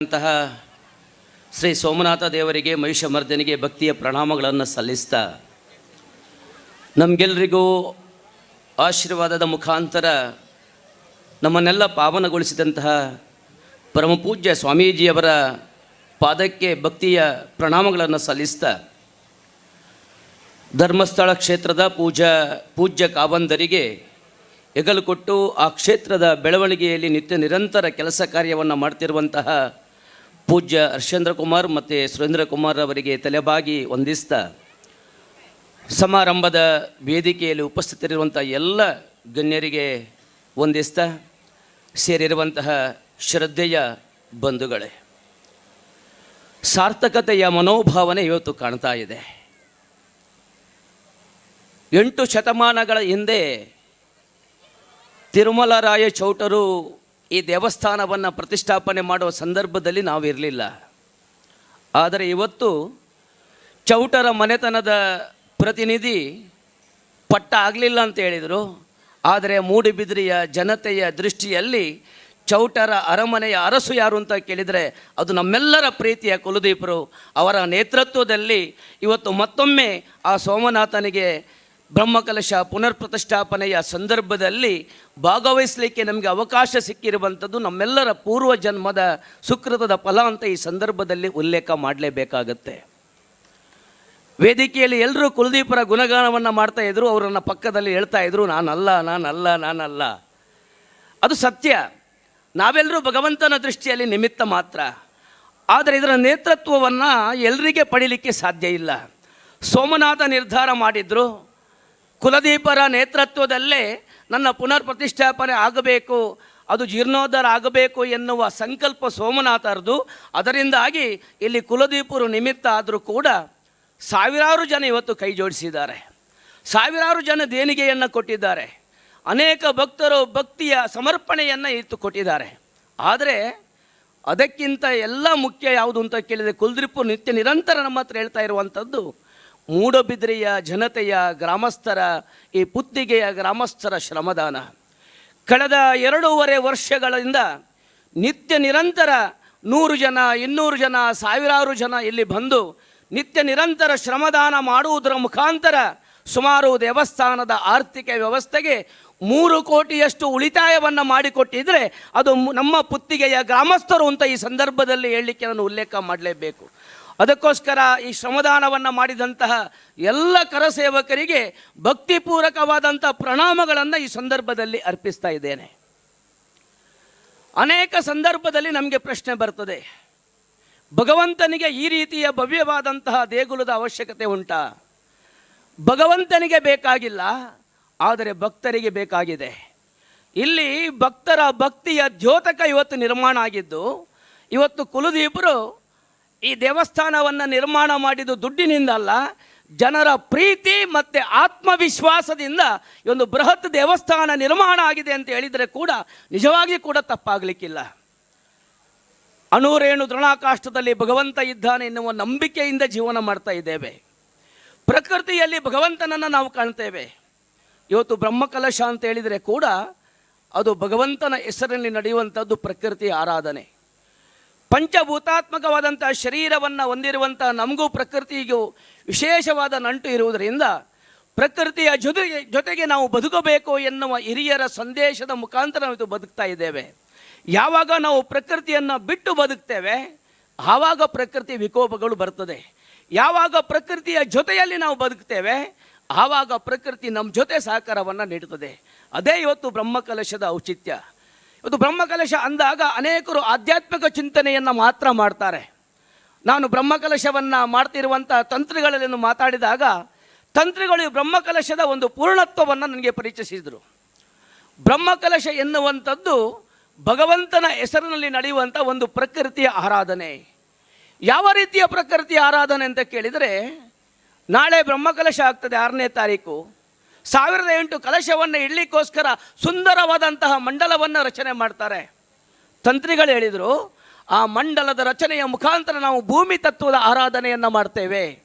ಅಂತಹ ಶ್ರೀ ಸೋಮನಾಥ ದೇವರಿಗೆ, ಮಹಿಷಮರ್ದನಿಗೆ ಭಕ್ತಿಯ ಪ್ರಣಾಮಗಳನ್ನು ಸಲ್ಲಿಸ್ತಾ ನಮಗೆಲ್ಲರಿಗೂ ಆಶೀರ್ವಾದದ ಮುಖಾಂತರ ನಮ್ಮನ್ನೆಲ್ಲ ಪಾವನಗೊಳಿಸಿದಂತಹ ಪರಮಪೂಜ್ಯ ಸ್ವಾಮೀಜಿಯವರ ಪಾದಕ್ಕೆ ಭಕ್ತಿಯ ಪ್ರಣಾಮಗಳನ್ನು ಸಲ್ಲಿಸ್ತಾ ಧರ್ಮಸ್ಥಳ ಕ್ಷೇತ್ರದ ಪೂಜಾ, ಪೂಜ್ಯ ಕಾವಂದರಿಗೆ ಹೆಗಲು ಕೊಟ್ಟು ಆ ಕ್ಷೇತ್ರದ ಬೆಳವಣಿಗೆಯಲ್ಲಿ ನಿತ್ಯ ನಿರಂತರ ಕೆಲಸ ಕಾರ್ಯವನ್ನು ಮಾಡ್ತಿರುವಂತಹ ಪೂಜ್ಯ ಹರ್ಷೇಂದ್ರ ಕುಮಾರ್ ಮತ್ತು ಸುರೇಂದ್ರ ಕುಮಾರ್ ಅವರಿಗೆ ತಲೆಬಾಗಿ ವಂದಿಸ್ತಾ ಸಮಾರಂಭದ ವೇದಿಕೆಯಲ್ಲಿ ಉಪಸ್ಥಿತರಿರುವಂಥ ಎಲ್ಲ ಗಣ್ಯರಿಗೆ ವಂದಿಸ್ತಾ ಸೇರಿರುವಂತಹ ಶ್ರದ್ಧೆಯ ಬಂಧುಗಳೇ, ಸಾರ್ಥಕತೆಯ ಮನೋಭಾವನೆ ಇವತ್ತು ಕಾಣ್ತಾ ಇದೆ. ಎಂಟು ಶತಮಾನಗಳ ಹಿಂದೆ ತಿರುಮಲರಾಯ ಚೌಟರು ಈ ದೇವಸ್ಥಾನವನ್ನು ಪ್ರತಿಷ್ಠಾಪನೆ ಮಾಡುವ ಸಂದರ್ಭದಲ್ಲಿ ನಾವಿರಲಿಲ್ಲ ಆದರೆ ಇವತ್ತು ಚೌಟರ ಮನೆತನದ ಪ್ರತಿನಿಧಿ ಪಟ್ಟ ಆಗಲಿಲ್ಲ ಅಂತ ಹೇಳಿದರು. ಆದರೆ ಮೂಡಿಬಿದ್ರಿಯ ಜನತೆಯ ದೃಷ್ಟಿಯಲ್ಲಿ ಚೌಟರ ಅರಮನೆಯ ಅರಸು ಯಾರು ಅಂತ ಕೇಳಿದರೆ ಅದು ನಮ್ಮೆಲ್ಲರ ಪ್ರೀತಿಯ ಕುಲದೀಪರು. ಅವರ ನೇತೃತ್ವದಲ್ಲಿ ಇವತ್ತು ಮತ್ತೊಮ್ಮೆ ಆ ಸೋಮನಾಥನಿಗೆ ಬ್ರಹ್ಮಕಲಶ ಪುನರ್ ಪ್ರತಿಷ್ಠಾಪನೆಯ ಸಂದರ್ಭದಲ್ಲಿ ಭಾಗವಹಿಸಲಿಕ್ಕೆ ನಮಗೆ ಅವಕಾಶ ಸಿಕ್ಕಿರುವಂಥದ್ದು ನಮ್ಮೆಲ್ಲರ ಪೂರ್ವ ಜನ್ಮದ ಸುಕೃತದ ಫಲ ಅಂತ ಈ ಸಂದರ್ಭದಲ್ಲಿ ಉಲ್ಲೇಖ ಮಾಡಲೇಬೇಕಾಗತ್ತೆ. ವೇದಿಕೆಯಲ್ಲಿ ಎಲ್ಲರೂ ಕುಲದೀಪರ ಗುಣಗಾನವನ್ನು ಮಾಡ್ತಾ ಇದ್ರು, ಅವರನ್ನು ಪಕ್ಕದಲ್ಲಿ ಹೇಳ್ತಾ ಇದ್ರು, ನಾನಲ್ಲ ನಾನಲ್ಲ ನಾನಲ್ಲ. ಅದು ಸತ್ಯ. ನಾವೆಲ್ಲರೂ ಭಗವಂತನ ದೃಷ್ಟಿಯಲ್ಲಿ ನಿಮಿತ್ತ ಮಾತ್ರ. ಆದರೆ ಇದರ ನೇತೃತ್ವವನ್ನು ಎಲ್ಲರಿಗೆ ಪಡೀಲಿಕ್ಕೆ ಸಾಧ್ಯ ಇಲ್ಲ. ಸೋಮನಾಥ ನಿರ್ಧಾರ ಮಾಡಿದ್ರು ಕುಲದೀಪರ ನೇತೃತ್ವದಲ್ಲೇ ನನ್ನ ಪುನರ್ ಪ್ರತಿಷ್ಠಾಪನೆ ಆಗಬೇಕು, ಅದು ಜೀರ್ಣೋದ್ಧಾರ ಆಗಬೇಕು ಎನ್ನುವ ಸಂಕಲ್ಪ ಸೋಮನಾಥರದು ಅದರಿಂದಾಗಿ ಇಲ್ಲಿ ಕುಲದೀಪರು ನಿಮಿತ್ತ ಆದರೂ ಕೂಡ ಸಾವಿರಾರು ಜನ ಇವತ್ತು ಕೈ ಜೋಡಿಸಿದ್ದಾರೆ. ಸಾವಿರಾರು ಜನ ದೇಣಿಗೆಯನ್ನು ಕೊಟ್ಟಿದ್ದಾರೆ. ಅನೇಕ ಭಕ್ತರು ಭಕ್ತಿಯ ಸಮರ್ಪಣೆಯನ್ನು ಇತ್ತು ಕೊಟ್ಟಿದ್ದಾರೆ. ಆದರೆ ಅದಕ್ಕಿಂತ ಎಲ್ಲ ಮುಖ್ಯ ಯಾವುದು ಅಂತ ಕೇಳಿದರೆ ಕುಲದೀಪರು ನಿತ್ಯ ನಿರಂತರ ನಮ್ಮ ಹತ್ರ ಹೇಳ್ತಾ ಇರುವಂಥದ್ದು ಮೂಡಬಿದ್ರೆಯ ಜನತೆಯ ಗ್ರಾಮಸ್ಥರ ಈ ಪುತ್ತಿಗೆಯ ಗ್ರಾಮಸ್ಥರ ಶ್ರಮದಾನ. ಕಳೆದ ಎರಡೂವರೆ ವರ್ಷಗಳಿಂದ ನಿತ್ಯ ನಿರಂತರ ನೂರು ಜನ, ಇನ್ನೂರು ಜನ, ಸಾವಿರಾರು ಜನ ಇಲ್ಲಿ ಬಂದು ನಿತ್ಯ ನಿರಂತರ ಶ್ರಮದಾನ ಮಾಡುವುದರ ಮುಖಾಂತರ ಸುಮಾರು ದೇವಸ್ಥಾನದ ಆರ್ಥಿಕ ವ್ಯವಸ್ಥೆಗೆ ಮೂರು ಕೋಟಿಯಷ್ಟು ಉಳಿತಾಯವನ್ನು ಮಾಡಿಕೊಟ್ಟಿದ್ದರೆ ಅದು ನಮ್ಮ ಪುತ್ತಿಗೆಯ ಗ್ರಾಮಸ್ಥರು ಅಂತ ಈ ಸಂದರ್ಭದಲ್ಲಿ ಹೇಳಲಿಕ್ಕೆ ನಾನು ಉಲ್ಲೇಖ ಮಾಡಲೇಬೇಕು. ಅದಕ್ಕೋಸ್ಕರ ಈ ಶ್ರಮದಾನವನ್ನು ಮಾಡಿದಂತಹ ಎಲ್ಲ ಕರಸೇವಕರಿಗೆ ಭಕ್ತಿಪೂರಕವಾದಂಥ ಪ್ರಣಾಮಗಳನ್ನು ಈ ಸಂದರ್ಭದಲ್ಲಿ ಅರ್ಪಿಸ್ತಾ ಇದ್ದೇನೆ. ಅನೇಕ ಸಂದರ್ಭದಲ್ಲಿ ನಮಗೆ ಪ್ರಶ್ನೆ ಬರ್ತದೆ. ಭಗವಂತನಿಗೆ ಈ ರೀತಿಯ ಭವ್ಯವಾದಂತಹ ದೇಗುಲದ ಅವಶ್ಯಕತೆ ಉಂಟಾ? ಭಗವಂತನಿಗೆ ಬೇಕಾಗಿಲ್ಲ, ಆದರೆ ಭಕ್ತರಿಗೆ ಬೇಕಾಗಿದೆ. ಇಲ್ಲಿ ಭಕ್ತರ ಭಕ್ತಿಯ ದ್ಯೋತಕ ಇವತ್ತು ನಿರ್ಮಾಣ ಆಗಿದ್ದು, ಇವತ್ತು ಕುಲದೀಪರು ಈ ದೇವಸ್ಥಾನವನ್ನು ನಿರ್ಮಾಣ ಮಾಡಿದ್ದು ದುಡ್ಡಿನಿಂದ ಅಲ್ಲ ಜನರ ಪ್ರೀತಿ ಮತ್ತು ಆತ್ಮವಿಶ್ವಾಸದಿಂದ ಒಂದು ಬೃಹತ್ ದೇವಸ್ಥಾನ ನಿರ್ಮಾಣ ಆಗಿದೆ ಅಂತ ಹೇಳಿದರೆ ಕೂಡ ನಿಜವಾಗಿ ಕೂಡ ತಪ್ಪಾಗಲಿಕ್ಕಿಲ್ಲ. ಅನೂರೇಣು ದೃಣಾಕಾಷ್ಟದಲ್ಲಿ ಭಗವಂತ ಇದ್ದಾನೆ ಎನ್ನುವ ನಂಬಿಕೆಯಿಂದ ಜೀವನ ಮಾಡ್ತಾ ಇದ್ದೇವೆ. ಪ್ರಕೃತಿಯಲ್ಲಿ ಭಗವಂತನನ್ನು ನಾವು ಕಾಣ್ತೇವೆ. ಇವತ್ತು ಬ್ರಹ್ಮಕಲಶ ಅಂತ ಹೇಳಿದರೆ ಕೂಡ ಅದು ಭಗವಂತನ ಹೆಸರಿನಲ್ಲಿ ನಡೆಯುವಂಥದ್ದು ಪ್ರಕೃತಿ ಆರಾಧನೆ. ಪಂಚಭೂತಾತ್ಮಕವಾದಂಥ ಶರೀರವನ್ನು ಹೊಂದಿರುವಂಥ ನಮಗೂ ಪ್ರಕೃತಿಗೂ ವಿಶೇಷವಾದ ನಂಟು ಇರುವುದರಿಂದ ಪ್ರಕೃತಿಯ ಜೊತೆಗೆ ಜೊತೆಗೆ ನಾವು ಬದುಕಬೇಕು ಎನ್ನುವ ಹಿರಿಯರ ಸಂದೇಶದ ಮುಖಾಂತರ ನಾವು ಇದು ಬದುಕ್ತಾ ಇದ್ದೇವೆ. ಯಾವಾಗ ನಾವು ಪ್ರಕೃತಿಯನ್ನು ಬಿಟ್ಟು ಬದುಕ್ತೇವೆ, ಆವಾಗ ಪ್ರಕೃತಿ ವಿಕೋಪಗಳು ಬರ್ತದೆ. ಯಾವಾಗ ಪ್ರಕೃತಿಯ ಜೊತೆಯಲ್ಲಿ ನಾವು ಬದುಕ್ತೇವೆ, ಆವಾಗ ಪ್ರಕೃತಿ ನಮ್ಮ ಜೊತೆ ಸಹಕಾರವನ್ನು ನೀಡುತ್ತದೆ. ಅದೇ ಇವತ್ತು ಬ್ರಹ್ಮಕಲಶದ ಔಚಿತ್ಯ. ಇವತ್ತು ಬ್ರಹ್ಮಕಲಶ ಅಂದಾಗ ಅನೇಕರು ಆಧ್ಯಾತ್ಮಿಕ ಚಿಂತನೆಯನ್ನು ಮಾತ್ರ ಮಾಡ್ತಾರೆ. ನಾನು ಬ್ರಹ್ಮಕಲಶವನ್ನು ಮಾಡ್ತಿರುವಂಥ ತಂತ್ರಿಗಳಲ್ಲಿ ಮಾತಾಡಿದಾಗ ತಂತ್ರಿಗಳು ಬ್ರಹ್ಮಕಲಶದ ಒಂದು ಪೂರ್ಣತ್ವವನ್ನು ನನಗೆ ಪರಿಚಯಿಸಿದರು. ಬ್ರಹ್ಮಕಲಶ ಎನ್ನುವಂಥದ್ದು ಭಗವಂತನ ಹೆಸರಿನಲ್ಲಿ ನಡೆಯುವಂಥ ಒಂದು ಪ್ರಕೃತಿಯ ಆರಾಧನೆ. ಯಾವ ರೀತಿಯ ಪ್ರಕೃತಿಯ ಆರಾಧನೆ ಅಂತ ಕೇಳಿದರೆ, ನಾಳೆ ಬ್ರಹ್ಮಕಲಶ ಆಗ್ತದೆ ಆರನೇ ತಾರೀಕು. ಸಾವಿರದ ಎಂಟು ಕಲಶವನ್ನು ಇಡ್ಲಿಕ್ಕೋಸ್ಕರ ಸುಂದರವಾದಂತಹ ಮಂಡಲವನ್ನು ರಚನೆ ಮಾಡ್ತಾರೆ. ತಂತ್ರಿಗಳು ಹೇಳಿದರು, ಆ ಮಂಡಲದ ರಚನೆಯ ಮುಖಾಂತರ ನಾವು ಭೂಮಿ ತತ್ವದ ಆರಾಧನೆಯನ್ನು ಮಾಡ್ತೇವೆ.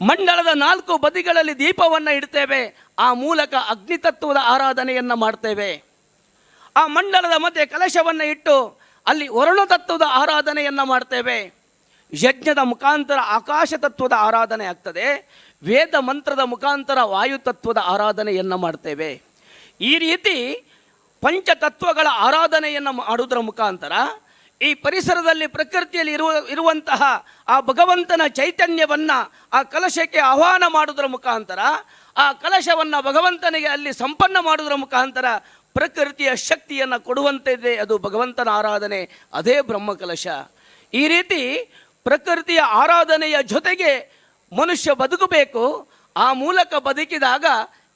ಮಂಡಲದ ನಾಲ್ಕು ಬದಿಗಳಲ್ಲಿ ದೀಪವನ್ನು ಇಡ್ತೇವೆ, ಆ ಮೂಲಕ ಅಗ್ನಿತತ್ವದ ಆರಾಧನೆಯನ್ನು ಮಾಡ್ತೇವೆ. ಆ ಮಂಡಲದ ಮಧ್ಯೆ ಕಲಶವನ್ನು ಇಟ್ಟು ಅಲ್ಲಿ ವರುಣತತ್ವದ ಆರಾಧನೆಯನ್ನು ಮಾಡ್ತೇವೆ. ಯಜ್ಞದ ಮುಖಾಂತರ ಆಕಾಶ ತತ್ವದ ಆರಾಧನೆ ಆಗ್ತದೆ. ವೇದ ಮಂತ್ರದ ಮುಖಾಂತರ ವಾಯು ತತ್ವದ ಆರಾಧನೆಯನ್ನು ಮಾಡ್ತೇವೆ. ಈ ರೀತಿ ಪಂಚತತ್ವಗಳ ಆರಾಧನೆಯನ್ನು ಮಾಡುವುದರ ಮುಖಾಂತರ ಈ ಪರಿಸರದಲ್ಲಿ ಪ್ರಕೃತಿಯಲ್ಲಿ ಇರುವ, ಇರುವಂತಹ ಆ ಭಗವಂತನ ಚೈತನ್ಯವನ್ನು, ಆ ಕಲಶಕ್ಕೆ ಆಹ್ವಾನ ಮಾಡುವುದರ ಮುಖಾಂತರ, ಆ ಕಲಶವನ್ನು ಭಗವಂತನಿಗೆ ಅಲ್ಲಿ ಸಂಪನ್ನ ಮಾಡುವುದರ ಮುಖಾಂತರ ಪ್ರಕೃತಿಯ ಶಕ್ತಿಯನ್ನು ಕೊಡುವಂತಿದೆ ಅದು ಭಗವಂತನ ಆರಾಧನೆ. ಅದೇ ಬ್ರಹ್ಮಕಲಶ. ಈ ರೀತಿ ಪ್ರಕೃತಿಯ ಆರಾಧನೆಯ ಜೊತೆಗೆ ಮನುಷ್ಯ ಬದುಕಬೇಕು. ಆ ಮೂಲಕ ಬದುಕಿದಾಗ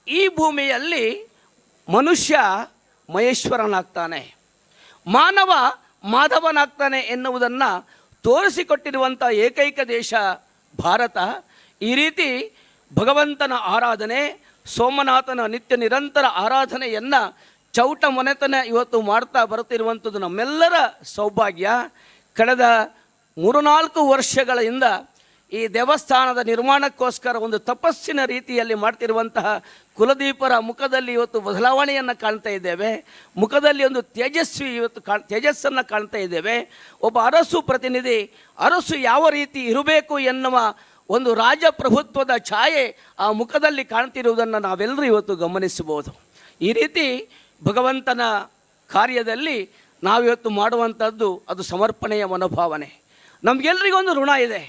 ಈ ಭೂಮಿಯಲ್ಲಿ ಮನುಷ್ಯ ಮಹೇಶ್ವರನಾಗ್ತಾನೆ. ಮಾನವ ಮಾಧವನಾಗ್ತಾನೆ ಎನ್ನುವುದನ್ನು ತೋರಿಸಿಕೊಟ್ಟಿರುವಂಥ ಏಕೈಕ ದೇಶ ಭಾರತ. ಈ ರೀತಿ ಭಗವಂತನ ಆರಾಧನೆ, ಸೋಮನಾಥನ ನಿತ್ಯ ನಿರಂತರ ಆರಾಧನೆಯನ್ನು ಚೌಟ ಮನೆತನ ಇವತ್ತು ಮಾಡ್ತಾ ಬರುತ್ತಿರುವಂಥದ್ದು ನಮ್ಮೆಲ್ಲರ ಸೌಭಾಗ್ಯ. ಕಳೆದ ಮೂರು ನಾಲ್ಕು ವರ್ಷಗಳಿಂದ ಈ ದೇವಸ್ಥಾನದ ನಿರ್ಮಾಣಕ್ಕೋಸ್ಕರ ಒಂದು ತಪಸ್ಸಿನ ರೀತಿಯಲ್ಲಿ ಮಾಡ್ತಿರುವಂತಹ ಕುಲದೀಪರ ಮುಖದಲ್ಲಿ ಇವತ್ತು ಬದಲಾವಣೆಯನ್ನು ಕಾಣ್ತಾ ಇದ್ದೇವೆ. ಮುಖದಲ್ಲಿ ಒಂದು ತೇಜಸ್ವಿ ಇವತ್ತು ಕಾಣ್ ತೇಜಸ್ಸನ್ನು ಕಾಣ್ತಾ ಇದ್ದೇವೆ. ಒಬ್ಬ ಅರಸು ಪ್ರತಿನಿಧಿ, ಅರಸು ಯಾವ ರೀತಿ ಇರಬೇಕು ಎನ್ನುವ ಒಂದು ರಾಜಪ್ರಭುತ್ವದ ಛಾಯೆ ಆ ಮುಖದಲ್ಲಿ ಕಾಣ್ತಿರುವುದನ್ನು ನಾವೆಲ್ಲರೂ ಇವತ್ತು ಗಮನಿಸಬಹುದು. ಈ ರೀತಿ ಭಗವಂತನ ಕಾರ್ಯದಲ್ಲಿ ನಾವಿವತ್ತು ಮಾಡುವಂಥದ್ದು ಅದು ಸಮರ್ಪಣೆಯ ಮನೋಭಾವನೆ. ನಮಗೆಲ್ಲರಿಗೊಂದು ಋಣ ಇದೆ.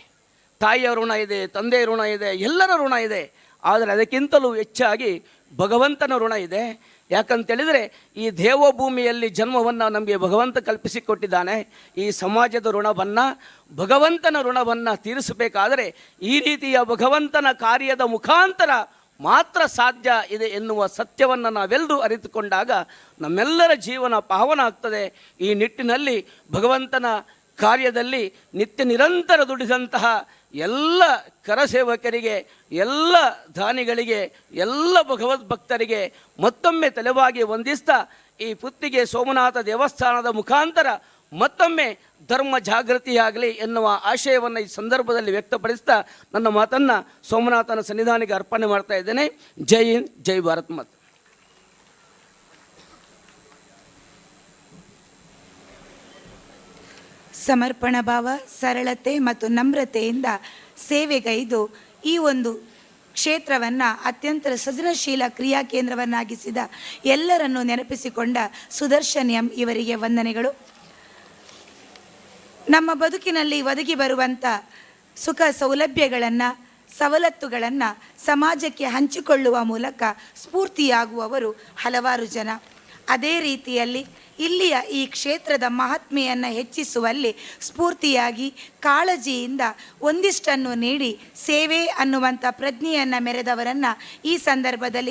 ತಾಯಿಯ ಋಣ ಇದೆ, ತಂದೆಯ ಋಣ ಇದೆ, ಎಲ್ಲರ ಋಣ ಇದೆ. ಆದರೆ ಅದಕ್ಕಿಂತಲೂ ಹೆಚ್ಚಾಗಿ ಭಗವಂತನ ಋಣ ಇದೆ. ಯಾಕಂತೇಳಿದರೆ ಈ ದೇವಭೂಮಿಯಲ್ಲಿ ಜನ್ಮವನ್ನು ನಮಗೆ ಭಗವಂತ ಕಲ್ಪಿಸಿಕೊಟ್ಟಿದ್ದಾನೆ. ಈ ಸಮಾಜದ ಋಣವನ್ನು, ಭಗವಂತನ ಋಣವನ್ನು ತೀರಿಸಬೇಕಾದರೆ ಈ ರೀತಿಯ ಭಗವಂತನ ಕಾರ್ಯದ ಮುಖಾಂತರ ಮಾತ್ರ ಸಾಧ್ಯ ಇದೆ ಎನ್ನುವ ಸತ್ಯವನ್ನು ನಾವೆಲ್ಲರೂ ಅರಿತುಕೊಂಡಾಗ ನಮ್ಮೆಲ್ಲರ ಜೀವನ ಪಾವನ ಆಗ್ತದೆ. ಈ ನಿಟ್ಟಿನಲ್ಲಿ ಭಗವಂತನ ಕಾರ್ಯದಲ್ಲಿ ನಿತ್ಯ ನಿರಂತರ ದುಡಿದಂತಹ ಎಲ್ಲ ಕರಸೇವಕರಿಗೆ, ಎಲ್ಲ ದಾನಿಗಳಿಗೆ, ಎಲ್ಲ ಭಗವದ್ ಭಕ್ತರಿಗೆ ಮತ್ತೊಮ್ಮೆ ತಲೆವಾಗಿ ವಂದಿಸ್ತಾ ಈ ಪುತ್ತಿಗೆ ಸೋಮನಾಥ ದೇವಸ್ಥಾನದ ಮುಖಾಂತರ ಮತ್ತೊಮ್ಮೆ ಧರ್ಮ ಜಾಗೃತಿಯಾಗಲಿ ಎನ್ನುವ ಆಶಯವನ್ನು ಈ ಸಂದರ್ಭದಲ್ಲಿ ವ್ಯಕ್ತಪಡಿಸ್ತಾ ನನ್ನ ಮಾತನ್ನು ಸೋಮನಾಥನ ಸನ್ನಿಧಾನಿಗೆ ಅರ್ಪಣೆ ಮಾಡ್ತಾ ಇದ್ದೇನೆ. ಜೈ ಹಿಂದ್, ಜೈ ಭಾರತ್ ಮಾತ್. ಸಮರ್ಪಣ ಭಾವ, ಸರಳತೆ ಮತ್ತು ನಮ್ರತೆಯಿಂದ ಸೇವೆಗೈದು ಈ ಒಂದು ಕ್ಷೇತ್ರವನ್ನು ಅತ್ಯಂತ ಸೃಜನಶೀಲ ಕ್ರಿಯಾ ಕೇಂದ್ರವನ್ನಾಗಿಸಿದ ಎಲ್ಲರನ್ನು ನೆನಪಿಸಿಕೊಂಡ ಸುದರ್ಶನ್ ಎಂ ಇವರಿಗೆ ವಂದನೆಗಳು. ನಮ್ಮ ಬದುಕಿನಲ್ಲಿ ಒದಗಿ ಬರುವಂಥ ಸುಖ ಸೌಲಭ್ಯಗಳನ್ನು, ಸವಲತ್ತುಗಳನ್ನು ಸಮಾಜಕ್ಕೆ ಹಂಚಿಕೊಳ್ಳುವ ಮೂಲಕ ಸ್ಫೂರ್ತಿಯಾಗುವವರು ಹಲವಾರು ಜನ. ಅದೇ ರೀತಿಯಲ್ಲಿ ಇಲ್ಲಿಯ ಈ ಕ್ಷೇತ್ರದ ಮಹಾತ್ಮೆಯನ್ನು ಹೆಚ್ಚಿಸುವಲ್ಲಿ ಸ್ಫೂರ್ತಿಯಾಗಿ ಕಾಳಜಿಯಿಂದ ಒಂದಿಷ್ಟನ್ನು ನೀಡಿ ಸೇವೆ ಅನ್ನುವಂಥ ಪ್ರಜ್ಞೆಯನ್ನು ಮೆರೆದವರನ್ನು ಈ ಸಂದರ್ಭದಲ್ಲಿ